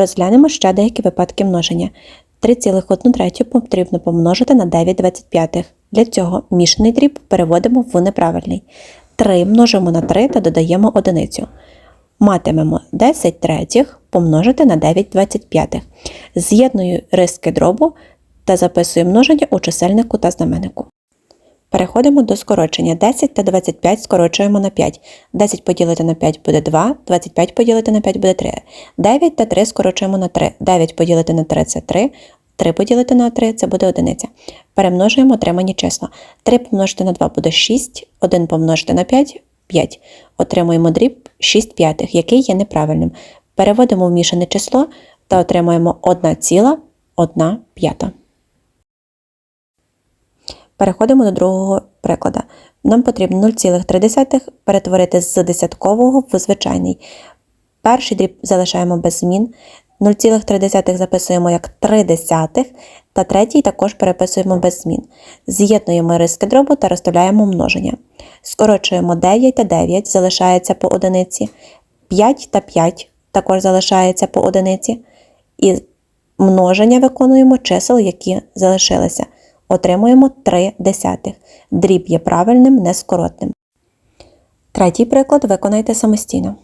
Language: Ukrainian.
Розглянемо ще деякі випадки множення. 3,1 третю потрібно помножити на 9 25. Для цього мішаний дріб переводимо в неправильний. 3 множимо на 3 та додаємо одиницю. Матимемо 10 третіх помножити на 9 25. З'єдную риски дробу та записую множення у чисельнику та знаменнику. Переходимо до скорочення. 10 та 25 скорочуємо на 5. 10 поділити на 5 буде 2, 25 поділити на 5 буде 3. 9 та 3 скорочуємо на 3. 9 поділити на 3 це 3. 3 поділити на 3 це буде одиниця. Перемножуємо отримані числа. 3 помножити на 2 буде 6, 1 помножити на 5 5. Отримуємо дріб 6 п'ятих, який є неправильним. Переводимо в мішане число та отримуємо 1,1 п'ята. Переходимо до другого прикладу. Нам потрібно 0,3 перетворити з десяткового в звичайний. Перший дріб залишаємо без змін. 0,3 записуємо як 3 десятих, та третій також переписуємо без змін. З'єднуємо риски дробу та розставляємо множення. Скорочуємо 9 та 9, залишається по одиниці. 5 та 5 також залишається по одиниці. І множення виконуємо чисел, які залишилися. Отримуємо 3 десятих. Дріб є правильним, нескоротним. Третій приклад виконайте самостійно.